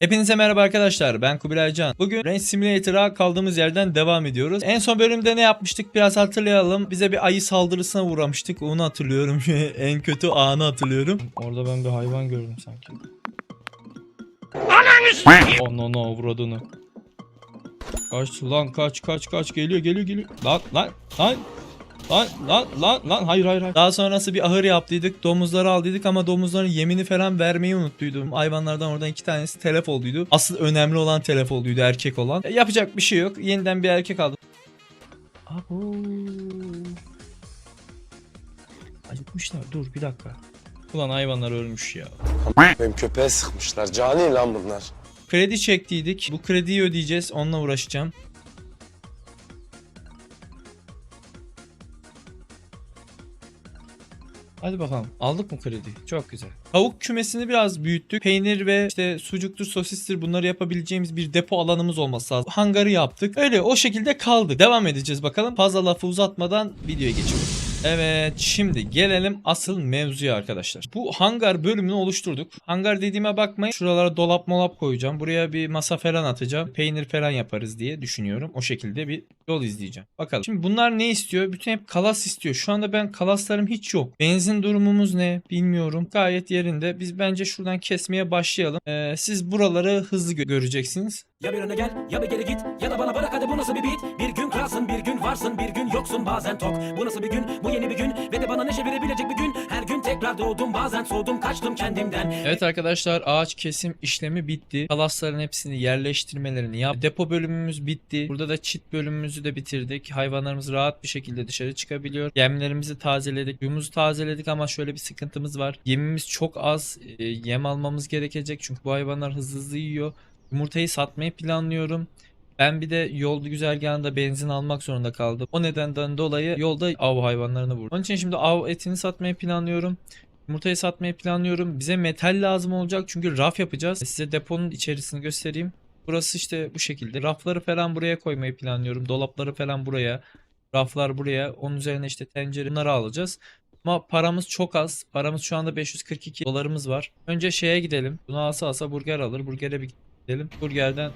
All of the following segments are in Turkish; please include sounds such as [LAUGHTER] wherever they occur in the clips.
Hepinize merhaba arkadaşlar ben Kubilay Can. Bugün Range Simulator'a kaldığımız yerden devam ediyoruz. En son bölümde ne yapmıştık biraz hatırlayalım. Bize bir ayı saldırısına uğramıştık onu hatırlıyorum. [LAUGHS] en kötü anı hatırlıyorum. Orada ben bir hayvan gördüm sanki. Ananı avradını. Kaç lan kaç kaç kaç geliyor geliyor geliyor. Lan lan lan. Lan lan lan lan hayır hayır hayır. Daha sonrası bir ahır yaptıydık. Domuzları aldıydık ama domuzların yemini falan vermeyi unuttuydum. Hayvanlardan oradan iki tanesi telef olduydu. Asıl önemli olan telef olduydu erkek olan. Ya Yapacak bir şey yok. Yeniden bir erkek aldım. Abo. Acıkmışlar. Dur bir dakika. Ulan hayvanlar ölmüş ya. Benim köpeğe sıkmışlar. Cani lan bunlar. Kredi çektiydik. Bu krediyi ödeyeceğiz. Onunla uğraşacağım. Hadi bakalım. Aldık mı kredi? Çok güzel. Tavuk kümesini biraz büyüttük. Peynir ve işte sucuktur, sosistir bunları yapabileceğimiz bir depo alanımız olması lazım. Hangarı yaptık. Öyle o şekilde kaldık. Devam edeceğiz bakalım. Fazla lafı uzatmadan videoya geçelim. Evet şimdi gelelim asıl mevzuya arkadaşlar. Bu hangar bölümünü oluşturduk. Hangar dediğime bakmayın. Şuralara dolap molap koyacağım. Buraya bir masa falan atacağım. Peynir falan yaparız diye düşünüyorum. O şekilde bir yol izleyeceğim. Bakalım. Şimdi bunlar ne istiyor? Bütün hep kalas istiyor. Şu anda ben kalaslarım hiç yok. Benzin durumumuz ne? Bilmiyorum. Gayet yerinde. Biz bence şuradan kesmeye başlayalım. Ee, siz buraları hızlı gö- göreceksiniz. Ya bir öne gel ya bir geri git ya da bana bırak hadi bu nasıl bir beat Bir gün kralsın bir gün varsın bir gün yoksun bazen tok Bu nasıl bir gün bu yeni bir gün ve de bana neşe verebilecek bir gün Her gün tekrar doğdum bazen soğudum kaçtım kendimden Evet arkadaşlar ağaç kesim işlemi bitti. Kalasların hepsini yerleştirmelerini yap. Depo bölümümüz bitti. Burada da çit bölümümüzü de bitirdik. Hayvanlarımız rahat bir şekilde dışarı çıkabiliyor. Yemlerimizi tazeledik. Suyumuzu tazeledik ama şöyle bir sıkıntımız var. Yemimiz çok az. Ee, yem almamız gerekecek çünkü bu hayvanlar hızlı hızlı yiyor. Yumurtayı satmayı planlıyorum. Ben bir de yol güzergahında benzin almak zorunda kaldım. O nedenden dolayı yolda av hayvanlarını vurdum. Onun için şimdi av etini satmayı planlıyorum. Yumurtayı satmayı planlıyorum. Bize metal lazım olacak çünkü raf yapacağız. Size deponun içerisini göstereyim. Burası işte bu şekilde. Rafları falan buraya koymayı planlıyorum. Dolapları falan buraya. Raflar buraya. Onun üzerine işte tencere bunları alacağız. Ama paramız çok az. Paramız şu anda 542 dolarımız var. Önce şeye gidelim. Bunu alsa alsa burger alır. Burgere bir gidelim. Burgerden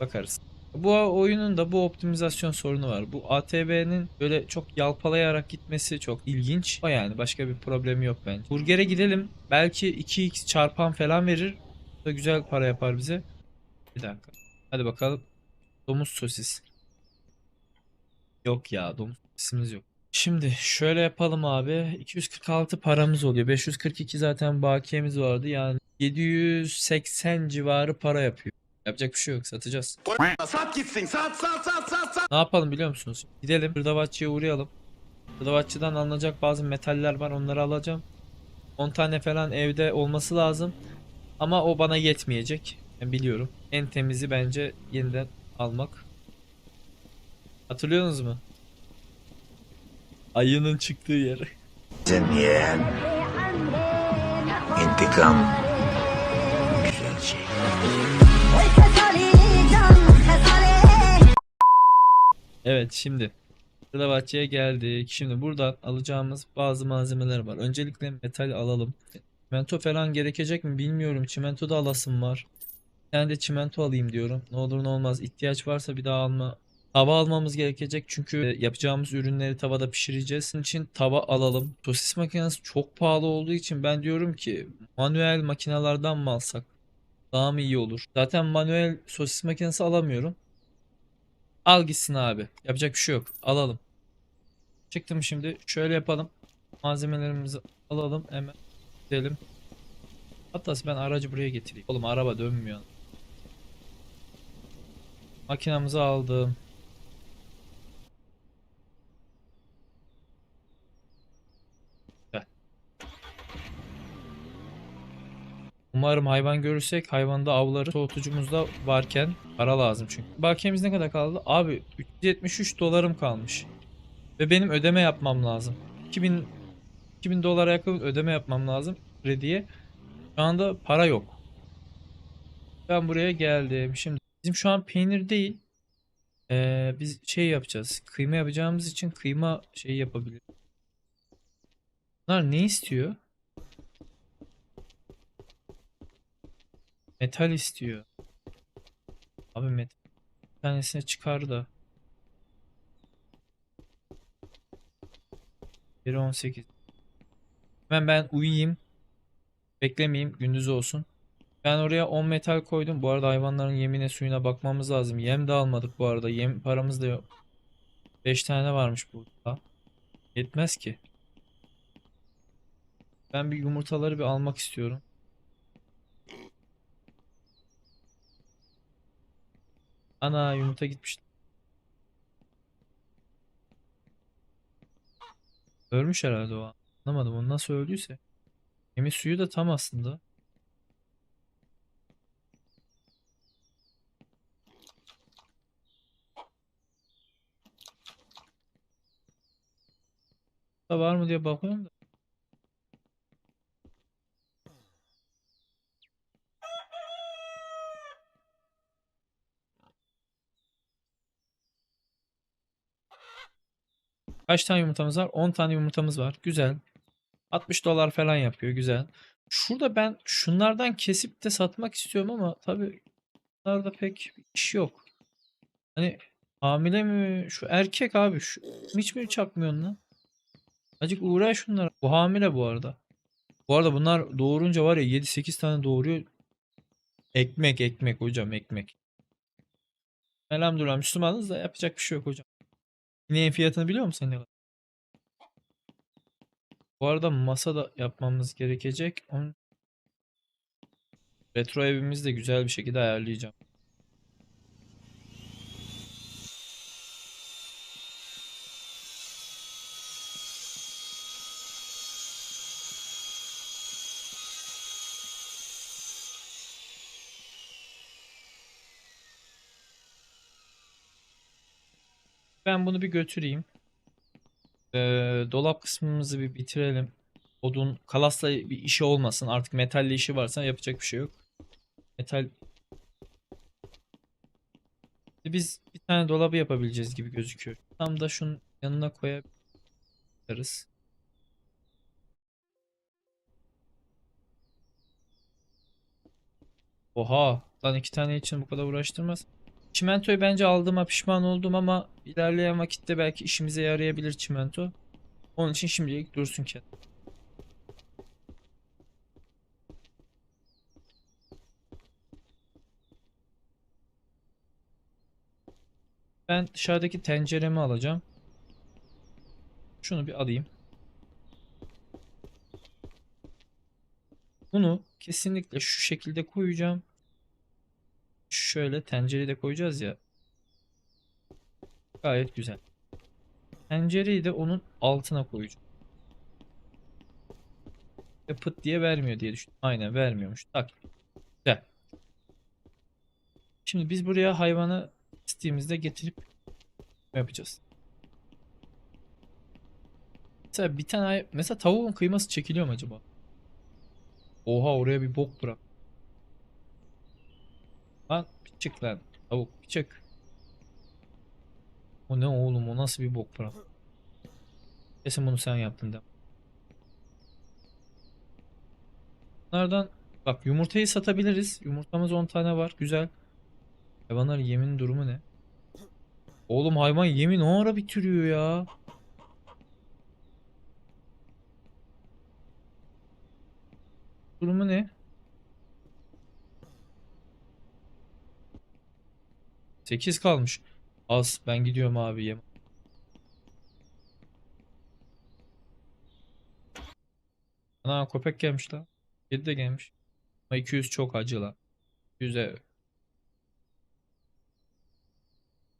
bakarız. Bu oyunun da bu optimizasyon sorunu var. Bu ATV'nin böyle çok yalpalayarak gitmesi çok ilginç. O yani başka bir problemi yok bence. Burger'e gidelim. Belki 2x çarpan falan verir. Bu da güzel para yapar bize. Bir dakika. Hadi bakalım. Domuz sosis. Yok ya domuz sosisimiz yok. Şimdi şöyle yapalım abi. 246 paramız oluyor. 542 zaten bakiyemiz vardı. Yani 780 civarı para yapıyor. Yapacak bir şey yok. Satacağız. Sat gitsin sat sat sat sat sat. Ne yapalım biliyor musunuz? Gidelim hırdavatçıya uğrayalım. Hırdavatçıdan alınacak bazı metaller var onları alacağım. 10 tane falan evde olması lazım. Ama o bana yetmeyecek. Ben biliyorum. En temizi bence yeniden almak. Hatırlıyorsunuz mu? Ayının çıktığı yer. Yeğen. İntikam. Güzel şey. Evet şimdi Hırdavatçı'ya geldik. Şimdi buradan alacağımız bazı malzemeler var. Öncelikle metal alalım. Çimento falan gerekecek mi bilmiyorum. Çimento da alasım var. Bir tane de çimento alayım diyorum. Ne olur ne olmaz. İhtiyaç varsa bir daha alma. Tava almamız gerekecek çünkü e, yapacağımız ürünleri tavada pişireceğiz. Bunun için tava alalım. Sosis makinesi çok pahalı olduğu için ben diyorum ki manuel makinalardan mı alsak? Daha mı iyi olur? Zaten manuel sosis makinesi alamıyorum. Al gitsin abi. Yapacak bir şey yok. Alalım. Çıktım şimdi. Şöyle yapalım. Malzemelerimizi alalım. Hemen gidelim. Hatta ben aracı buraya getireyim. Oğlum araba dönmüyor. Makinamızı aldım. Umarım hayvan görürsek hayvanda avları soğutucumuz da varken para lazım çünkü. Bakiyemiz ne kadar kaldı? Abi 373 dolarım kalmış. Ve benim ödeme yapmam lazım. 2000 2000 dolara yakın ödeme yapmam lazım krediye. Şu anda para yok. Ben buraya geldim. Şimdi bizim şu an peynir değil. Ee, biz şey yapacağız. Kıyma yapacağımız için kıyma şeyi yapabiliriz. Bunlar ne istiyor? Metal istiyor. Abi met bir tanesine çıkar da. Biri 18. Hemen ben uyuyayım. Beklemeyeyim. Gündüz olsun. Ben oraya 10 metal koydum. Bu arada hayvanların yemine suyuna bakmamız lazım. Yem de almadık bu arada. Yem paramız da yok. 5 tane varmış burada. Yetmez ki. Ben bir yumurtaları bir almak istiyorum. Ana yumurta gitmiş. Ölmüş herhalde o. Anlamadım onu nasıl öldüyse. Yemi suyu da tam aslında. Da var mı diye bakıyorum da. Kaç tane yumurtamız var? 10 tane yumurtamız var. Güzel. 60 dolar falan yapıyor. Güzel. Şurada ben şunlardan kesip de satmak istiyorum ama tabii bunlarda pek iş yok. Hani hamile mi? Şu erkek abi. Şu, hiç mi çakmıyorsun lan? Acık uğraş şunlara. Bu hamile bu arada. Bu arada bunlar doğurunca var ya 7-8 tane doğuruyor. Ekmek ekmek hocam ekmek. Elhamdülillah Müslümanız da yapacak bir şey yok hocam. İneğin fiyatını biliyor musun ne kadar? Bu arada masa da yapmamız gerekecek. Onun... Retro evimizi de güzel bir şekilde ayarlayacağım. Ben bunu bir götüreyim. Ee, dolap kısmımızı bir bitirelim. Odun, kalasla bir işi olmasın. Artık metalle işi varsa yapacak bir şey yok. Metal biz bir tane dolabı yapabileceğiz gibi gözüküyor. Tam da şunun yanına koyabiliriz. Oha, lan iki tane için bu kadar uğraştırmaz. Çimentoyu bence aldığıma pişman oldum ama ilerleyen vakitte belki işimize yarayabilir çimento. Onun için şimdilik dursun ki. Ben dışarıdaki tenceremi alacağım. Şunu bir alayım. Bunu kesinlikle şu şekilde koyacağım. Şöyle tencereyi de koyacağız ya. Gayet güzel. Tencereyi de onun altına koyacağım. Ve pıt diye vermiyor diye düşündüm. Aynen vermiyormuş. Tak. Güzel. Şimdi biz buraya hayvanı isteğimizde getirip yapacağız? Mesela bir tane mesela tavuğun kıyması çekiliyor mu acaba? Oha oraya bir bok bırak. Lan bir çık lan. Tavuk bir çık. O ne oğlum o nasıl bir bok bırak. Kesin bunu sen yaptın da. Bunlardan bak yumurtayı satabiliriz. Yumurtamız 10 tane var. Güzel. Hayvanların yemin durumu ne? Oğlum hayvan yemin o ara bitiriyor ya. Durumu ne? 8 kalmış. Az. Ben gidiyorum abi yem. Ana köpek gelmiş la. Kedi de gelmiş. Ama 200 çok acı la. 200'e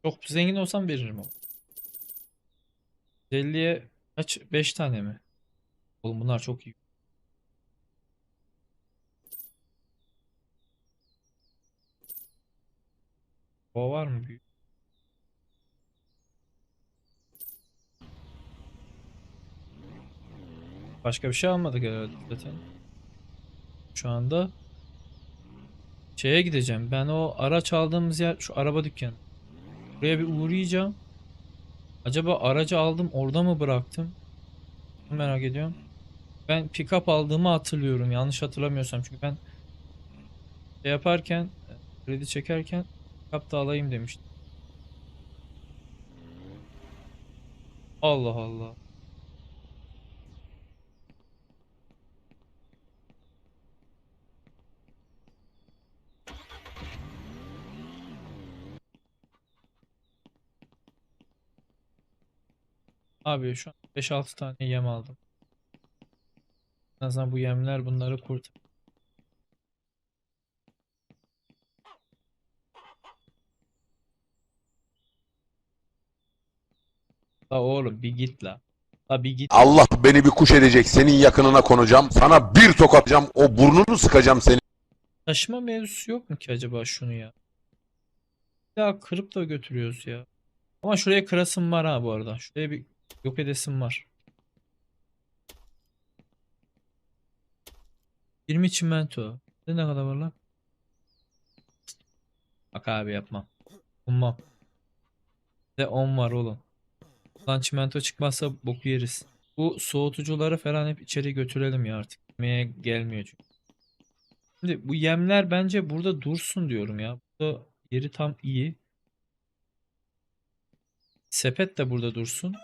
çok zengin olsam veririm ama. 50'ye kaç? 5 tane mi? Oğlum bunlar çok iyi. O var mı? Başka bir şey almadık herhalde zaten. Şu anda şeye gideceğim. Ben o araç aldığımız yer şu araba dükkanı. Buraya bir uğrayacağım. Acaba aracı aldım orada mı bıraktım? Merak ediyorum. Ben pick-up aldığımı hatırlıyorum. Yanlış hatırlamıyorsam. Çünkü ben şey yaparken kredi çekerken Kap da alayım demiştim. Allah Allah. Abi şu an 5-6 tane yem aldım. En azından bu yemler bunları kurt. La oğlum bir git la. La bir git. Allah beni bir kuş edecek. Senin yakınına konacağım. Sana bir tokatacağım. O burnunu sıkacağım seni. Taşıma mevzusu yok mu ki acaba şunu ya? Ya kırıp da götürüyoruz ya. Ama şuraya kırasım var ha bu arada. Şuraya bir yok edesim var. 20 çimento. Ne kadar var lan? Bak abi yapmam. Ummam. De 10 var oğlum. Lan çimento çıkmazsa boku yeriz. Bu soğutucuları falan hep içeri götürelim ya artık. Yemeğe gelmiyor çünkü. Şimdi bu yemler bence burada dursun diyorum ya. Burada yeri tam iyi. Sepet de burada dursun.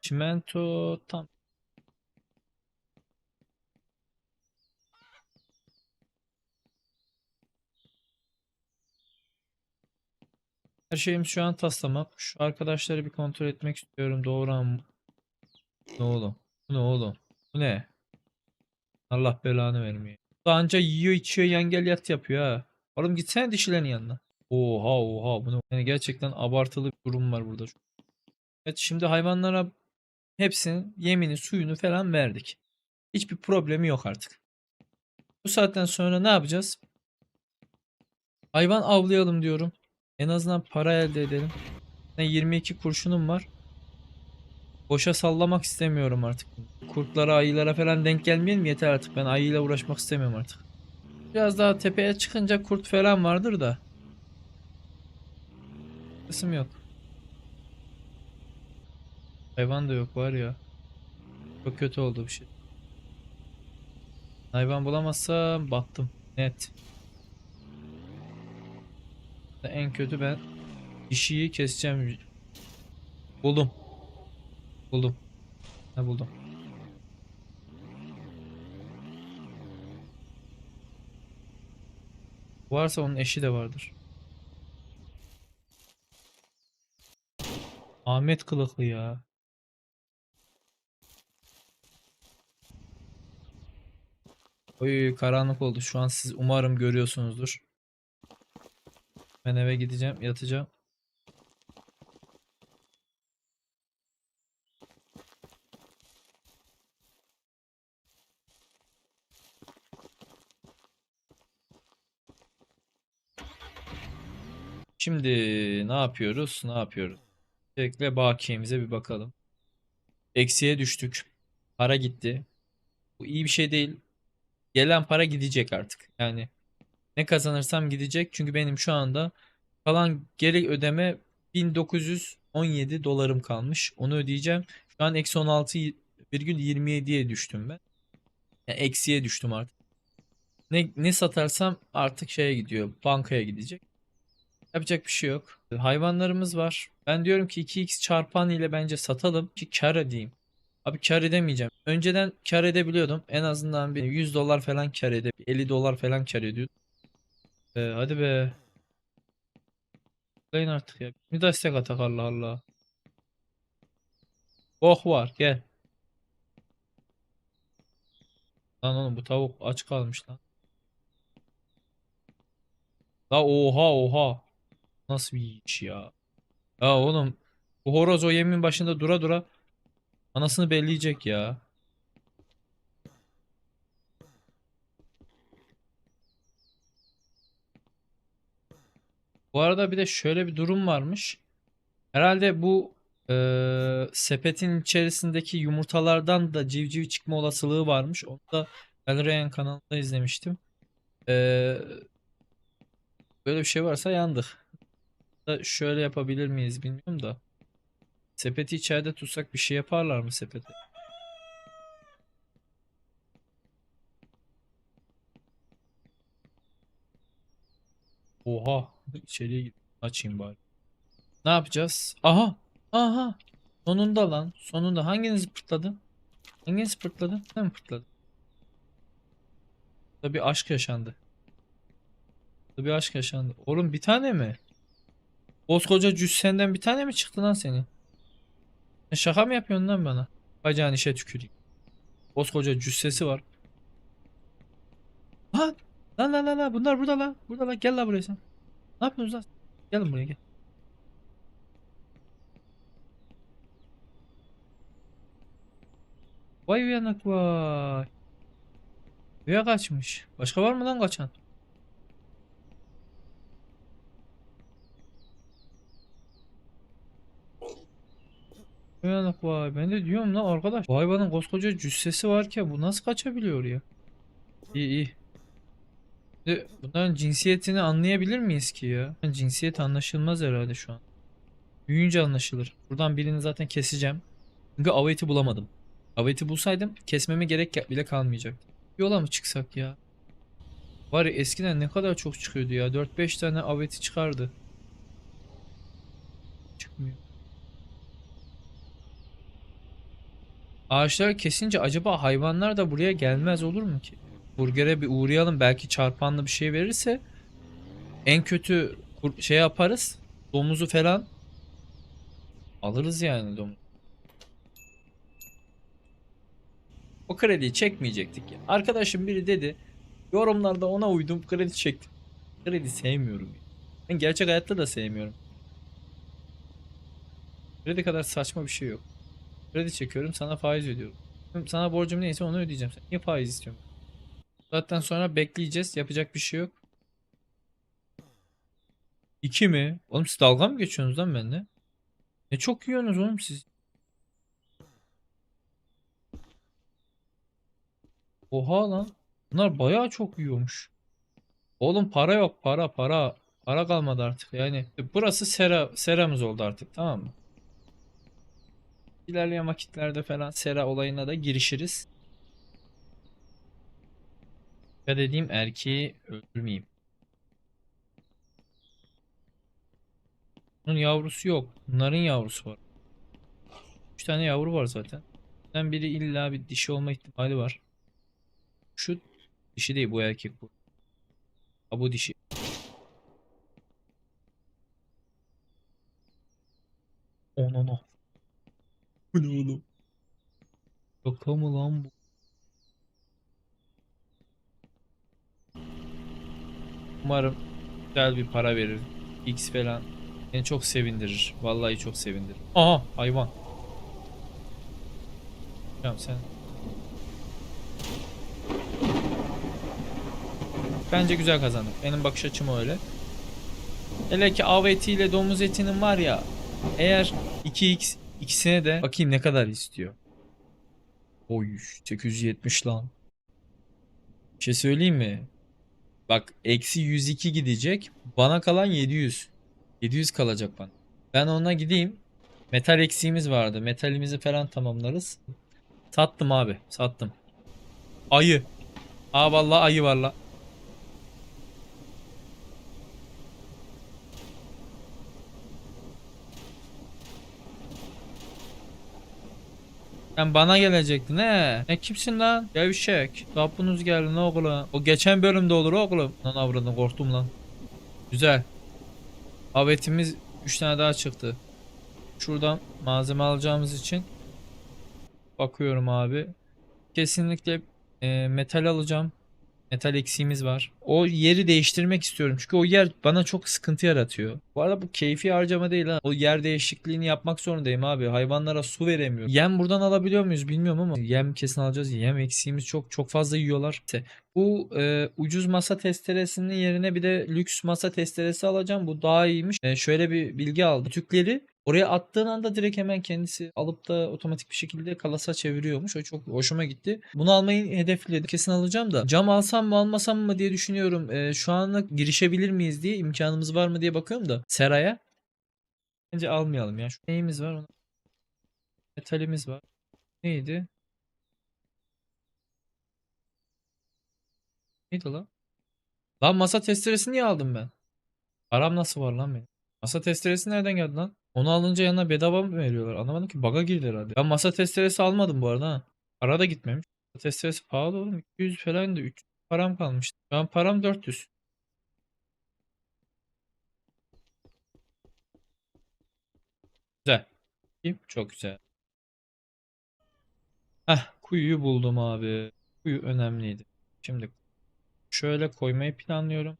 Çimento tam. Her şeyim şu an taslamak. Şu arkadaşları bir kontrol etmek istiyorum. Doğru mu? Ne oğlum? Bu ne oğlum? Bu ne? Allah belanı vermiyor. Bu anca yiyor içiyor yan gel yat yapıyor ha. Oğlum gitsene dişilerin yanına. Oha oha bu ne? Yani gerçekten abartılı bir durum var burada. Evet şimdi hayvanlara hepsinin yemini suyunu falan verdik. Hiçbir problemi yok artık. Bu saatten sonra ne yapacağız? Hayvan avlayalım diyorum. En azından para elde edelim. Ben 22 kurşunum var. Boşa sallamak istemiyorum artık. Kurtlara, ayılara falan denk gelmeyelim yeter artık. Ben ayıyla uğraşmak istemiyorum artık. Biraz daha tepeye çıkınca kurt falan vardır da. Kısım yok. Hayvan da yok var ya. Çok kötü oldu bir şey. Hayvan bulamazsam battım. Net. En kötü ben dişiyi keseceğim. Buldum. Buldum. Ne buldum? Varsa onun eşi de vardır. Ahmet kılıklı ya. Oy karanlık oldu. Şu an siz umarım görüyorsunuzdur. Ben eve gideceğim, yatacağım. Şimdi ne yapıyoruz? Ne yapıyoruz? Öncelikle bakiyemize bir bakalım. Eksiye düştük. Para gitti. Bu iyi bir şey değil. Gelen para gidecek artık. Yani ne kazanırsam gidecek. Çünkü benim şu anda kalan geri ödeme 1917 dolarım kalmış. Onu ödeyeceğim. Şu an eksi 16,27'ye düştüm ben. Yani eksiye düştüm artık. Ne, ne satarsam artık şeye gidiyor. Bankaya gidecek. Yapacak bir şey yok. Hayvanlarımız var. Ben diyorum ki 2x çarpan ile bence satalım ki kar edeyim. Abi kar edemeyeceğim. Önceden kar edebiliyordum. En azından bir 100 dolar falan kar edip 50 dolar falan kar ediyordum. Ee, hadi be. Tıklayın artık ya. Bir de istek atak Allah Allah. Oh var gel. Lan oğlum bu tavuk aç kalmış lan. La oha oha. Nasıl bir iş ya. Ya oğlum bu horoz o yemin başında dura dura anasını belleyecek ya. Bu arada bir de şöyle bir durum varmış. Herhalde bu eee, sepetin içerisindeki yumurtalardan da civciv çıkma olasılığı varmış. Onu da Valerian kanalında izlemiştim. Eee, böyle bir şey varsa yandık. Şöyle yapabilir miyiz bilmiyorum da. Sepeti içeride tutsak bir şey yaparlar mı sepete? Oha. İçeriye git. Açayım bari. Ne yapacağız? Aha. Aha. Sonunda lan. Sonunda. Hanginiz pırtladı? Hanginiz pırtladı? Sen mi pırtladın? Burada bir aşk yaşandı. Burada bir aşk yaşandı. Oğlum bir tane mi? Koskoca cüssenden bir tane mi çıktı lan senin? Sen şaka mı yapıyorsun lan bana? Bacağın işe tüküreyim. Koskoca cüssesi var. Lan! Lan lan lan bunlar burada lan. Burada lan gel lan buraya sen. Ne yapıyorsunuz lan? Gelin buraya gel. Vay uyanık vay. Buraya kaçmış. Başka var mı lan kaçan? Uyanık vay. Ben de diyorum lan arkadaş. Bu hayvanın koskoca cüssesi varken bu nasıl kaçabiliyor ya? İyi iyi. De bunların cinsiyetini anlayabilir miyiz ki ya? Cinsiyet anlaşılmaz herhalde şu an. Büyüyünce anlaşılır. Buradan birini zaten keseceğim. Çünkü av eti bulamadım. Av eti bulsaydım kesmeme gerek bile kalmayacaktı. Yola mı çıksak ya? Var ya eskiden ne kadar çok çıkıyordu ya. 4-5 tane av eti çıkardı. Çıkmıyor. Ağaçları kesince acaba hayvanlar da buraya gelmez olur mu ki? Burger'e bir uğrayalım belki çarpanlı bir şey verirse en kötü şey yaparız. Domuzu falan alırız yani domuz. O krediyi çekmeyecektik ya. Arkadaşım biri dedi yorumlarda ona uydum kredi çektim. Kredi sevmiyorum. Ben gerçek hayatta da sevmiyorum. Kredi kadar saçma bir şey yok. Kredi çekiyorum sana faiz ödüyorum. Sana borcum neyse onu ödeyeceğim. Sen niye faiz istiyorsun? Zaten sonra bekleyeceğiz. Yapacak bir şey yok. İki mi? Oğlum siz dalga mı geçiyorsunuz lan benimle? Ne çok yiyorsunuz oğlum siz. Oha lan. Bunlar bayağı çok yiyormuş. Oğlum para yok para para. Para kalmadı artık yani. Burası sera, seramız oldu artık tamam mı? İlerleyen vakitlerde falan sera olayına da girişiriz. Ya dediğim erkeği öldürmeyeyim. Bunun yavrusu yok. Bunların yavrusu var. 3 tane yavru var zaten. Bundan biri illa bir dişi olma ihtimali var. Şu dişi değil bu erkek bu. Ha bu dişi. Ono no. Bu ne oğlum? Şaka mı lan bu? Umarım güzel bir para verir. X falan. Beni çok sevindirir. Vallahi çok sevindirir. Aha hayvan. Tamam sen. Bence güzel kazandık. Benim bakış açım öyle. Hele ki av etiyle domuz etinin var ya eğer 2x ikisine de bakayım ne kadar istiyor. Oy 870 lan. Bir şey söyleyeyim mi? Bak eksi 102 gidecek. Bana kalan 700. 700 kalacak bana. Ben ona gideyim. Metal eksiğimiz vardı. Metalimizi falan tamamlarız. Sattım abi. Sattım. Ayı. Aa vallahi ayı var la. Sen bana gelecektin he. Ne kimsin lan? Gevşek. Kapınız geldi ne oğlum? O geçen bölümde olur oğlum. Lan avradım korktum lan. Güzel. Avetimiz 3 tane daha çıktı. Şuradan malzeme alacağımız için bakıyorum abi. Kesinlikle e, metal alacağım. Metal eksiğimiz var. O yeri değiştirmek istiyorum. Çünkü o yer bana çok sıkıntı yaratıyor. Bu arada bu keyfi harcama değil ha. O yer değişikliğini yapmak zorundayım abi. Hayvanlara su veremiyorum. Yem buradan alabiliyor muyuz bilmiyorum ama yem kesin alacağız. Yem eksiğimiz çok çok fazla yiyorlar. İşte bu e, ucuz masa testeresinin yerine bir de lüks masa testeresi alacağım. Bu daha iyiymiş. E, şöyle bir bilgi aldım. Tükleri Oraya attığın anda direkt hemen kendisi alıp da otomatik bir şekilde kalasa çeviriyormuş. O çok hoşuma gitti. Bunu almayı hedefledim. Kesin alacağım da. Cam alsam mı almasam mı diye düşünüyorum. Ee, şu anlık girişebilir miyiz diye imkanımız var mı diye bakıyorum da. Seraya. Bence almayalım ya. Şu neyimiz var? Ona. Metalimiz var. Neydi? Neydi lan? Lan masa testeresini niye aldım ben? Param nasıl var lan benim? Masa testeresi nereden geldi lan? Onu alınca yanına bedava mı veriyorlar? Anlamadım ki bug'a girdi herhalde. Ben masa testeresi almadım bu arada ha. Para da gitmemiş. Testeresi pahalı oğlum. 200 falan da 300 param kalmıştı. An param 400. Güzel. Çok güzel. Heh, kuyuyu buldum abi. Kuyu önemliydi. Şimdi şöyle koymayı planlıyorum.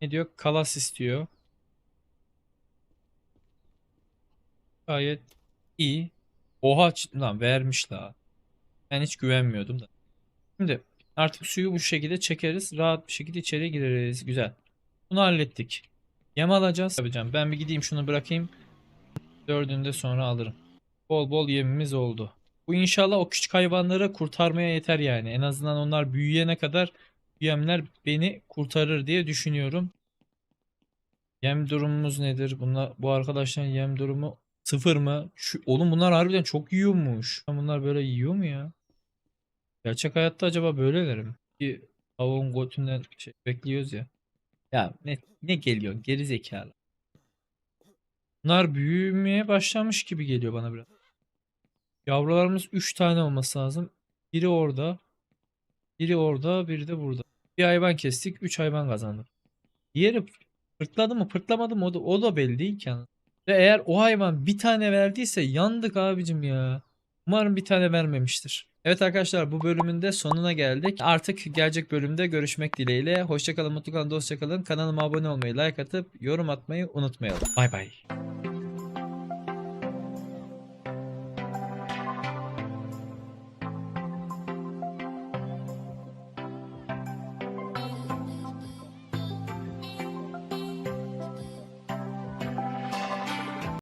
Ne diyor? Kalas istiyor. Gayet iyi. Oha lan vermiş la. Ben hiç güvenmiyordum da. Şimdi artık suyu bu şekilde çekeriz. Rahat bir şekilde içeri gireriz. Güzel. Bunu hallettik. Yem alacağız. Yapacağım. Ben bir gideyim şunu bırakayım. Dördünü de sonra alırım. Bol bol yemimiz oldu. Bu inşallah o küçük hayvanları kurtarmaya yeter yani. En azından onlar büyüyene kadar yemler beni kurtarır diye düşünüyorum. Yem durumumuz nedir? Bunlar, bu arkadaşların yem durumu sıfır mı? Şu, oğlum bunlar harbiden çok yiyormuş. Bunlar böyle yiyor mu ya? Gerçek hayatta acaba böyleler mi? Bir tavuğun götünden şey bekliyoruz ya. Ya ne, ne geliyor? Geri zekalı. Bunlar büyümeye başlamış gibi geliyor bana biraz. Yavrularımız 3 tane olması lazım. Biri orada. Biri orada, biri de burada. Bir hayvan kestik, 3 hayvan kazandık. Diğeri pırtladı mı, pırtlamadı mı o da, o da belli değil ki. anasını. Ve eğer o hayvan bir tane verdiyse yandık abicim ya. Umarım bir tane vermemiştir. Evet arkadaşlar bu bölümün de sonuna geldik. Artık gelecek bölümde görüşmek dileğiyle. Hoşçakalın, mutlu kalın, dostça kalın. Kanalıma abone olmayı, like atıp yorum atmayı unutmayalım. Bay bay.